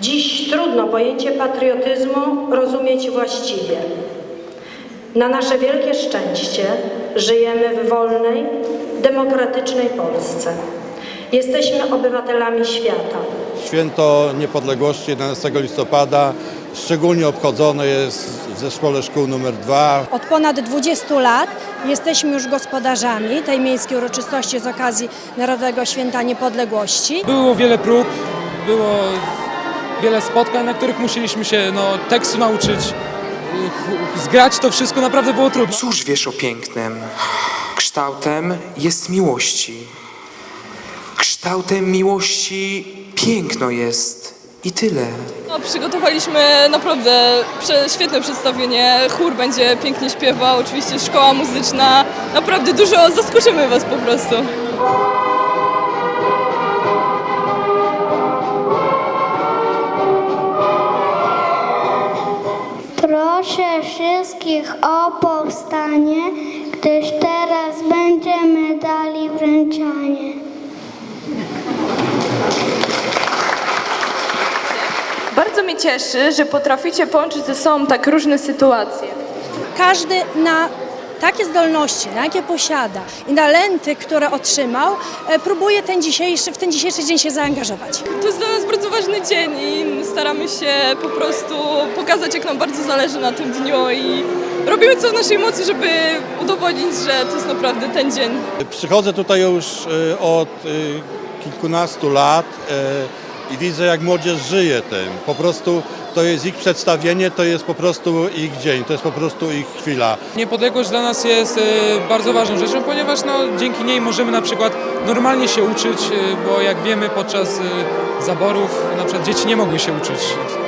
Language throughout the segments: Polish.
Dziś trudno pojęcie patriotyzmu rozumieć właściwie. Na nasze wielkie szczęście żyjemy w wolnej, demokratycznej Polsce. Jesteśmy obywatelami świata. Święto Niepodległości 11 listopada szczególnie obchodzone jest zespole szkół numer 2 Od ponad 20 lat jesteśmy już gospodarzami tej miejskiej uroczystości z okazji Narodowego Święta Niepodległości. Było wiele prób, było wiele spotkań, na których musieliśmy się no, tekstu nauczyć, y, zgrać to wszystko, naprawdę było trudno. Cóż wiesz o pięknem? Kształtem jest miłości. Kształtem miłości piękno jest. I tyle. No, przygotowaliśmy naprawdę prze, świetne przedstawienie. Chór będzie pięknie śpiewał, oczywiście szkoła muzyczna. Naprawdę dużo zaskoczymy Was po prostu. Proszę wszystkich o powstanie, gdyż teraz będziemy dali wręczanie. Bardzo mnie cieszy, że potraficie połączyć ze sobą tak różne sytuacje. Każdy na takie zdolności, na jakie posiada i talenty, które otrzymał, e, próbuje ten dzisiejszy, w ten dzisiejszy dzień się zaangażować. To jest dla nas bardzo ważny dzień i staramy się po prostu pokazać, jak nam bardzo zależy na tym dniu i robimy co w naszej mocy, żeby udowodnić, że to jest naprawdę ten dzień. Przychodzę tutaj już y, od y, kilkunastu lat i widzę jak młodzież żyje tym. Po prostu to jest ich przedstawienie, to jest po prostu ich dzień, to jest po prostu ich chwila. Niepodległość dla nas jest y, bardzo ważną rzeczą, ponieważ no, dzięki niej możemy na przykład normalnie się uczyć, y, bo jak wiemy podczas y, zaborów na przykład dzieci nie mogły się uczyć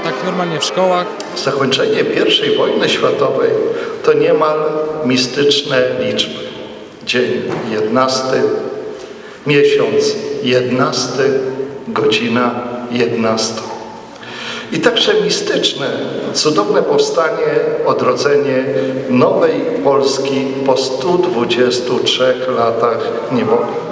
tak normalnie w szkołach. Zakończenie I wojny światowej to niemal mistyczne liczby. Dzień 11, miesiąc 11, godzina 11. I także mistyczne, cudowne powstanie, odrodzenie nowej Polski po 123 latach niewoli.